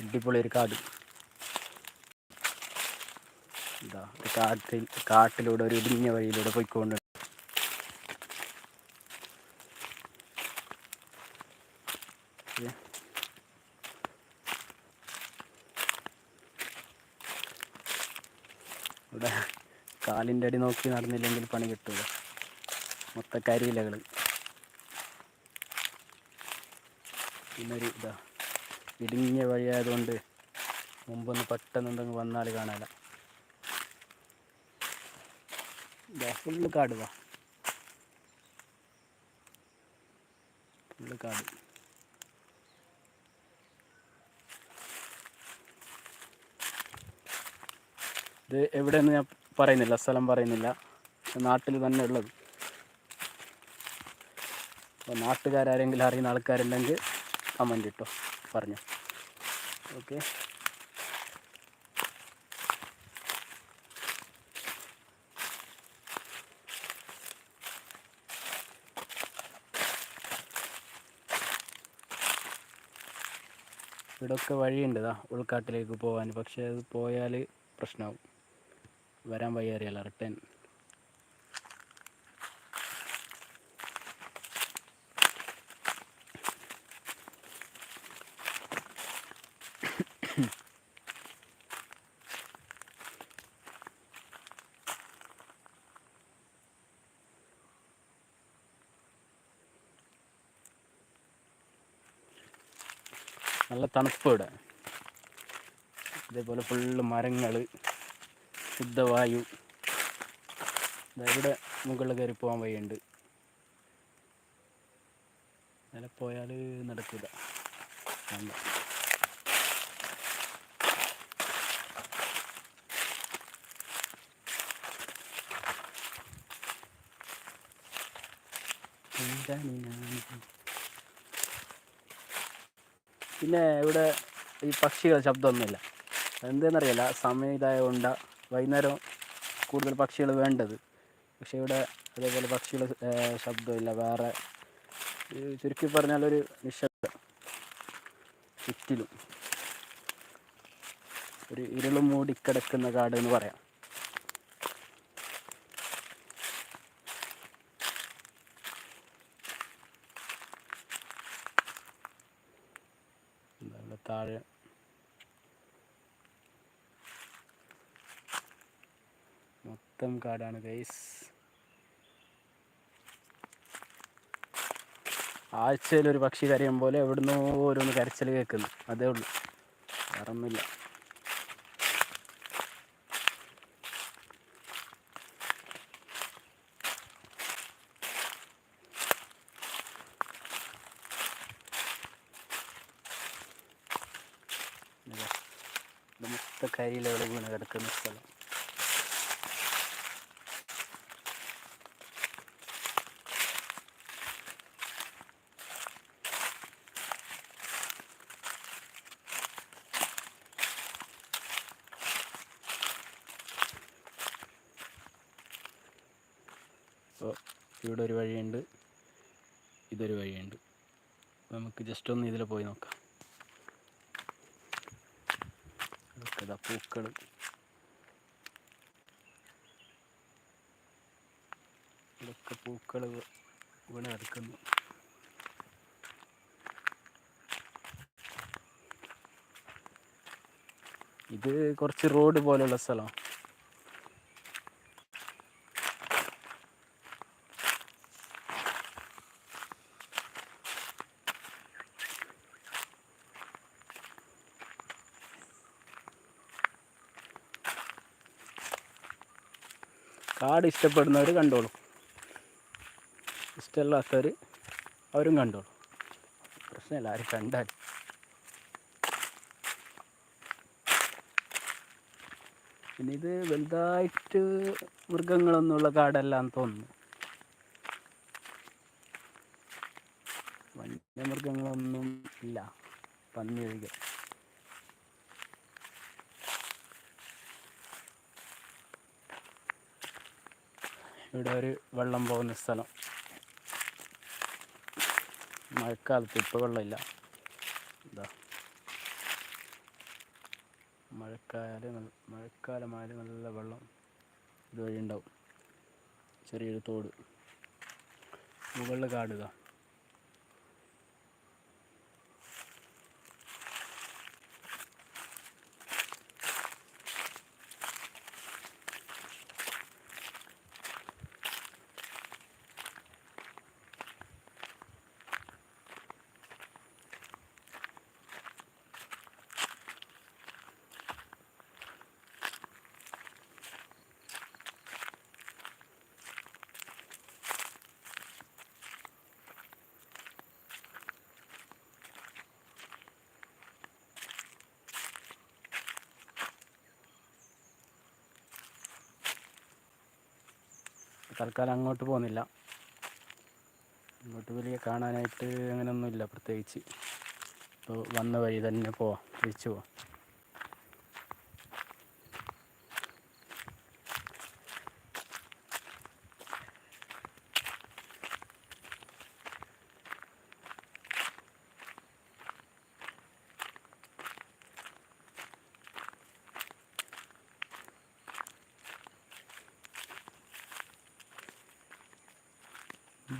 അടിപൊളി ഒരു കാട്. എന്താ ഒരു കാട്ടിൽ കാട്ടിലൂടെ ഒരു ഇടിഞ്ഞ വഴിയിലൂടെ പോയിക്കൊണ്ട്. ഇവിടെ കാലിന്റെ അടി നോക്കി നടന്നില്ലെങ്കിൽ പണി കിട്ടൂല. മൊത്ത കരിയിലകൾ പിന്നൊരു ഇതാ ഇടുങ്ങിയ വഴിയായതുകൊണ്ട് മുമ്പൊന്ന് പെട്ടെന്ന് എന്തെങ്കിലും വന്നാൽ കാണാല ഫുള്ള് കാട് വാ ഫുള്ള് കാട്. ഇത് എവിടെയെന്ന് ഞാൻ പറയുന്നില്ല സ്ഥലം പറയുന്നില്ല. നാട്ടിൽ തന്നെ ഉള്ളത്. അപ്പോൾ നാട്ടുകാരെങ്കിലും അറിയുന്ന ആൾക്കാരുണ്ടെങ്കിൽ കമന്റ് ഇട്ടോ. പറഞ്ഞു. ഓക്കെ. ഇവിടെയൊക്കെ വഴിയുണ്ട് ഇതാ ഉൾക്കാട്ടിലേക്ക് പോകാൻ പക്ഷേ അത് പോയാൽ പ്രശ്നമാകും വരാൻ വഴി റിട്ടേൺ നല്ല തണുപ്പ് ഇവിടെ. ഇതേപോലെ ഫുള്ള് മരങ്ങൾ ശുദ്ധവായു. ഇവിടെ മുകളിൽ കയറി പോകാൻ വഴിയുണ്ട്. മേലെ പോയാൽ നടക്കില്ല വേണ്ട. പിന്നെ ഇവിടെ ഈ പക്ഷികളുടെ ശബ്ദമൊന്നുമില്ല. എന്തെന്നറിയില്ല സമയം ഇതായതുകൊണ്ട് വൈകുന്നേരം കൂടുതൽ പക്ഷികൾ വേണ്ടത്. പക്ഷെ ഇവിടെ അതേപോലെ പക്ഷികൾ ശബ്ദമില്ല. വേറെ ചുരുക്കി പറഞ്ഞാൽ ഒരു നിശബ്ദം ചുറ്റിലും. ഒരു ഇരുളും മൂടിക്കിടക്കുന്ന കാട് എന്ന് പറയാം എന്താ ഇവിടെ താഴെ. മൊത്തം കാടാണ് ഗൈസ് ആഴ്ചയിൽ ഒരു പക്ഷി കരയും പോലെ എവിടുന്നോ ഓരോന്ന് കരച്ചിൽ കേൾക്കുന്നു. അതേ ഉള്ളൂ. വേറെ ഒന്നുമില്ല ഇതാ, ഇത് മൊത്തം കരിയിലകൾ വീണ് കിടക്കുന്ന സ്ഥലം. അപ്പോൾ ഇവിടെ ഒരു വഴിയുണ്ട് ഇതൊരു വഴിയുണ്ട്. നമുക്ക് ജസ്റ്റ് ഒന്ന് ഇതിൽ പോയി നോക്കാം. ഇതാ പൂക്കൾ ഇതൊക്കെ പൂക്കൾ ഇവിടെ അടുക്കുന്നു ഇത് കുറച്ച് റോഡ് പോലെയുള്ള സ്ഥലമാണ് കാട് ഇഷ്ടപ്പെടുന്നവർ കണ്ടോളും. ഇഷ്ടമല്ലാത്തവർ അവരും കണ്ടോളൂ. പ്രശ്നമില്ല ആരും കണ്ടാൽ. പിന്നെ ഇത് വലുതായിട്ട് മൃഗങ്ങളൊന്നുമുള്ള കാടല്ലാന്ന് തോന്നുന്നു. വന്യമൃഗങ്ങളൊന്നും ഇല്ല. പന്നി ഒഴികെ ഇവിടെ ഒരു വെള്ളം പോകുന്ന സ്ഥലം. മഴക്കാലത്ത് ഇപ്പോൾ വെള്ളമില്ല. ഇതാ. മഴക്കാലം മഴക്കാലമായാലും നല്ല വെള്ളം ഇതുവഴി ഉണ്ടാവും. ചെറിയൊരു തോട്. മുകളിൽ കാടുക തൽക്കാലം അങ്ങോട്ട് പോകുന്നില്ല. അങ്ങോട്ട് വലിയ കാണാനായിട്ട് അങ്ങനെയൊന്നുമില്ല പ്രത്യേകിച്ച്. ഇപ്പോൾ വന്ന വഴി തന്നെ പോവാം. തിരിച്ചു പോവാം.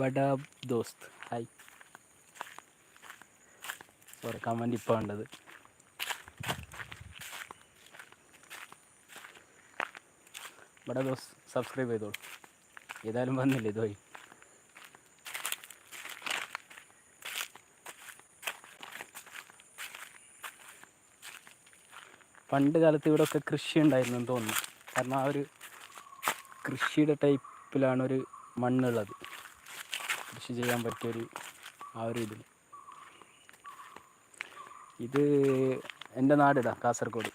ബഡാ ദോസ്ത്. ഹായ്. സോറി കമന്റ് ഇപ്പോൾ ഉണ്ടത് ബഡാ ദോസ് സബ്സ്ക്രൈബ് ചെയ്തോളൂ. ഏതായാലും വന്നില്ല ഇതുവഴി? പണ്ട് കാലത്ത് ഇവിടെയൊക്കെ കൃഷി ഉണ്ടായിരുന്നു എന്ന് തോന്നുന്നു. കാരണം ആ ഒരു കൃഷിയുടെ ടൈപ്പിലാണ് ഒരു മണ്ണുള്ളത്. കൃഷി ചെയ്യാൻ പറ്റിയൊരു ആ ഒരു ഇതിൽ ഇത് എന്റെ നാടിടാ കാസർഗോഡ്.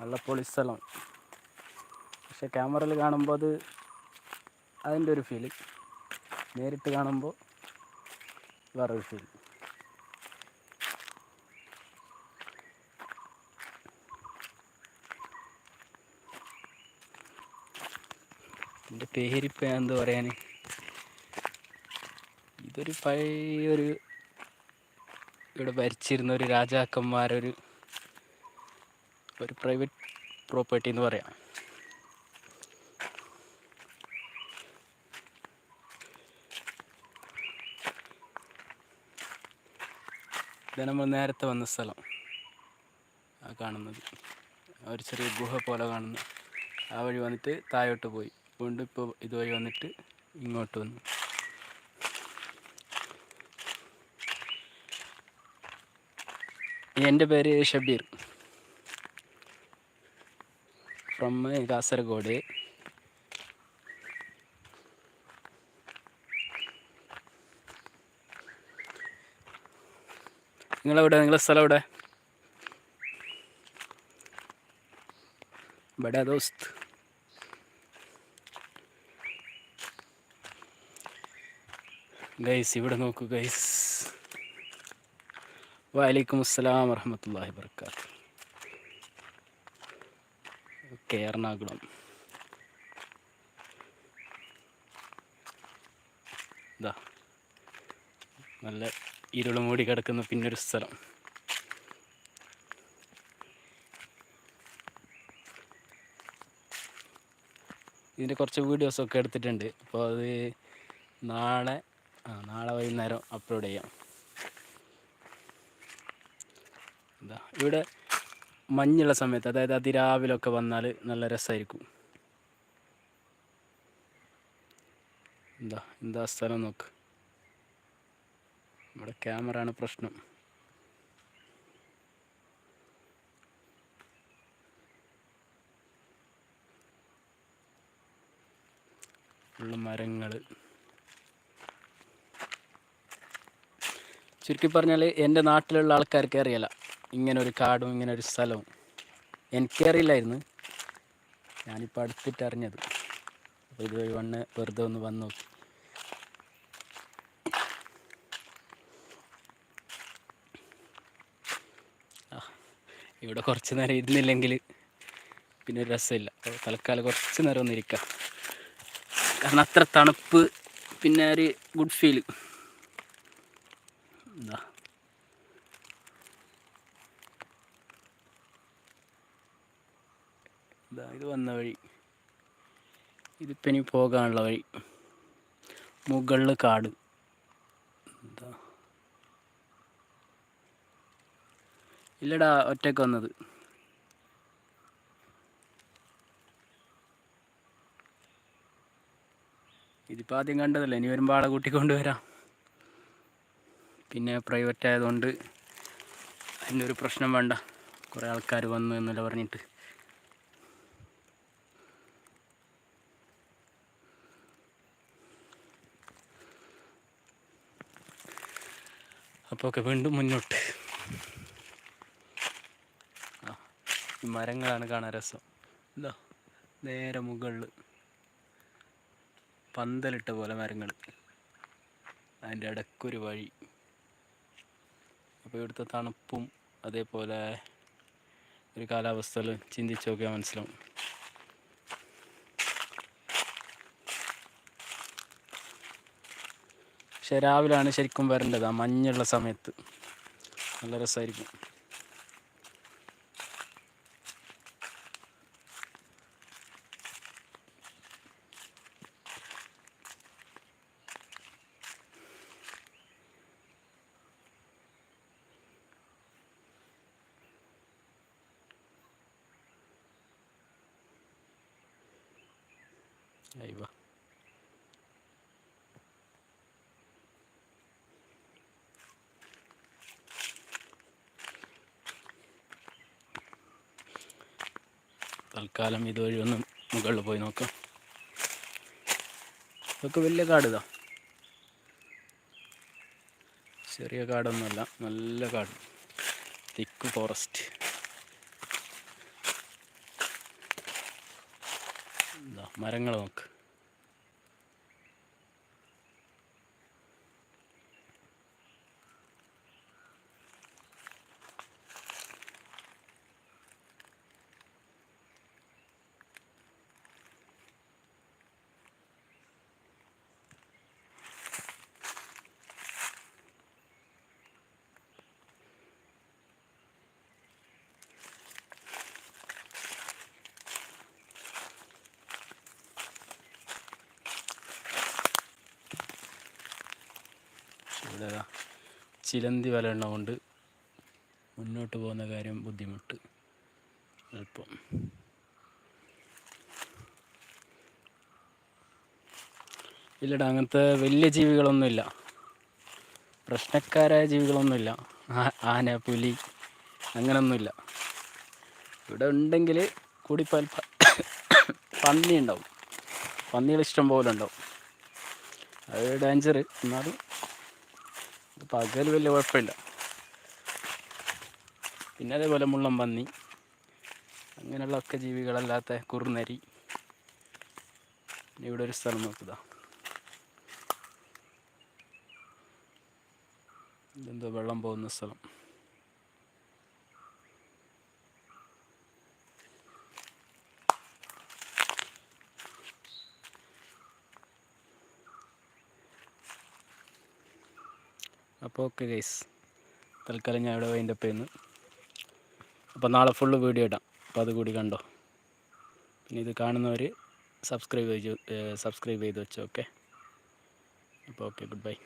നല്ല പൊളി സ്ഥലം. പക്ഷെ ക്യാമറയിൽ കാണുമ്പോൾ അത് അതിന്റെ ഒരു ഫീൽ. നേരിട്ട് കാണുമ്പോൾ വേറൊരു ഫീൽ ഞാൻ എന്താ പറയാൻ ഇതൊരു പഴയൊരു ഇവിടെ ഭരിച്ചിരുന്ന ഒരു രാജാക്കന്മാരൊരു ഒരു പ്രൈവറ്റ് പ്രോപ്പർട്ടി എന്ന് പറയാം. ഇത് നമ്മൾ നേരത്തെ വന്ന സ്ഥലം. ആ കാണുന്നത്. ഒരു ചെറിയ ഗുഹ പോലെ കാണുന്നു. ആ വഴി വന്നിട്ട് താഴോട്ട് പോയി. വീണ്ടും ഇപ്പോൾ ഇതുവഴി വന്നിട്ട് ഇങ്ങോട്ട് വന്നു. എന്റെ പേര് ഷബീർ. ഫ്രം കാസർഗോഡ്. നിങ്ങളെവിടെ? നിങ്ങളെ സ്ഥലം എവിടെ? ബഡാ ദോസ്ത്. ഗൈസ് ഇവിടെ നോക്കൂ ഗൈസ് വലൈക്കും അസ്സലാം വറഹമത്തല്ലാഹി വർക്കാത്ത് ഓക്കെ എറണാകുളം ഇതാ നല്ല ഇരുൾ മൂടി കിടക്കുന്ന പിന്നൊരു സ്ഥലം. ഇതിന്റെ കുറച്ച് വീഡിയോസൊക്കെ എടുത്തിട്ടുണ്ട്. അപ്പോൾ അത് നാളെ ആ നാളെ വൈകുന്നേരം അപ്ലോഡ് ചെയ്യാം. എന്താ ഇവിടെ മഞ്ഞുള്ള സമയത്ത് അതായത് അതിരാവിലൊക്കെ വന്നാൽ നല്ല രസമായിരിക്കും എന്താ എന്താ സ്ഥലം നോക്ക്. നമ്മുടെ ക്യാമറ ആണ് പ്രശ്നം. ഉള്ള മരങ്ങൾ ചുരുക്കി പറഞ്ഞാൽ എന്റെ നാട്ടിലുള്ള ആൾക്കാർക്ക് അറിയില്ല. ഇങ്ങനെ ഒരു കാടും ഇങ്ങനെ ഒരു സ്ഥലവും. എനിക്കറിയില്ലായിരുന്നു ഞാനിപ്പോൾ അടുത്തിട്ട് അറിഞ്ഞത് അപ്പോൾ ഇതുവഴി വണ്ണ് വെറുതെ ഒന്ന് വന്നു നോക്കി. ഇവിടെ കുറച്ച് നേരം ഇരുന്നില്ലെങ്കിൽ പിന്നെ ഒരു രസമില്ല. തൽക്കാലം കുറച്ച് നേരം ഒന്ന് ഇരിക്കാം. കാരണം അത്ര തണുപ്പ് പിന്നെ ഒരു ഗുഡ് ഫീൽ എന്താ ഇതാ ഇത് വന്ന വഴി. ഇതിപ്പം ഇനി പോകാനുള്ള വഴി. മുകളിൽ കാട്. എന്താ ഇല്ലടാ ഒറ്റയ്ക്ക് വന്നത്. ഇതിപ്പോൾ ആദ്യം കണ്ടതല്ലേ? ഇനി വരുമ്പോൾ ആളെ കൂട്ടിക്കൊണ്ട് പിന്നെ പ്രൈവറ്റ് ആയതുകൊണ്ട് അതിന്റെ ഒരു പ്രശ്നം വേണ്ട. കുറേ ആൾക്കാർ വന്നു എന്നല്ല പറഞ്ഞിട്ട്. അപ്പോൾ ഒക്കെ വീണ്ടും മുന്നോട്ട്. ആ ഈ മരങ്ങളാണ് കാണാൻ രസം. എന്താ നേരെ മുകളിൽ പന്തലിട്ട പോലെ മരങ്ങൾ അതിന്റെ ഇടയ്ക്കൊരു വഴി. അപ്പോൾ ഇവിടുത്തെ തണുപ്പും അതേപോലെ ഒരു കാലാവസ്ഥയിൽ ചിന്തിച്ച് നോക്കിയാൽ മനസ്സിലാവും. പക്ഷെ രാവിലെയാണ് ശരിക്കും വരേണ്ടത് ആ മഞ്ഞുള്ള സമയത്ത്. നല്ല രസമായിരിക്കും. അയ്യോ തൽക്കാലം ഇതുവഴി ഒന്ന് മുകളിൽ പോയി നോക്കാം. ഇതൊക്കെ വലിയ കാട് ഇതാ. ചെറിയ കാടൊന്നുമല്ല നല്ല കാട്. തിക്ക് ഫോറസ്റ്റ് എന്താ മരങ്ങൾ നോക്ക് ദാ ചിലന്തി വല ഉള്ളതുകൊണ്ട് മുന്നോട്ട് പോകുന്ന കാര്യം ബുദ്ധിമുട്ട് അല്പം. ഇല്ലടാ അങ്ങനത്തെ വലിയ ജീവികളൊന്നുമില്ല. പ്രശ്നക്കാരായ ജീവികളൊന്നുമില്ല. ആന പുലി അങ്ങനൊന്നുമില്ല. ഇവിടെ ഉണ്ടെങ്കിൽ കൂടിപ്പോയാൽ പന്നി ഉണ്ടാവും. പന്നികൾ ഇഷ്ടം പോലെ ഉണ്ടാവും. അത് ഡേഞ്ചർ എന്നാലും പകൽ വലിയ കുഴപ്പമില്ല. പിന്നെ അതേപോലെ മുള്ളം പന്നി അങ്ങനെയുള്ള ഒക്കെ ജീവികളല്ലാത്ത കുറുനരി. ഇവിടെ ഒരു സ്ഥലം നോക്കുക ഇതെന്തോ വെള്ളം പോകുന്ന സ്ഥലം. അപ്പോൾ ഓക്കെ ഗൈസ് തൽക്കാലം ഞാൻ ഇവിടെ വൈൻഡപ്പ് ചെയ്യുന്നു. അപ്പോൾ നാളെ ഫുള്ള് വീഡിയോ ഇടാം. അപ്പോൾ അതുകൂടി കണ്ടോ? പിന്നെ ഇത് കാണുന്നവർ സബ്സ്ക്രൈബ് ചെയ്ത് സബ്സ്ക്രൈബ് ചെയ്ത് വെച്ചോ ഓക്കെ? അപ്പോൾ ഓക്കെ ഗുഡ് ബൈ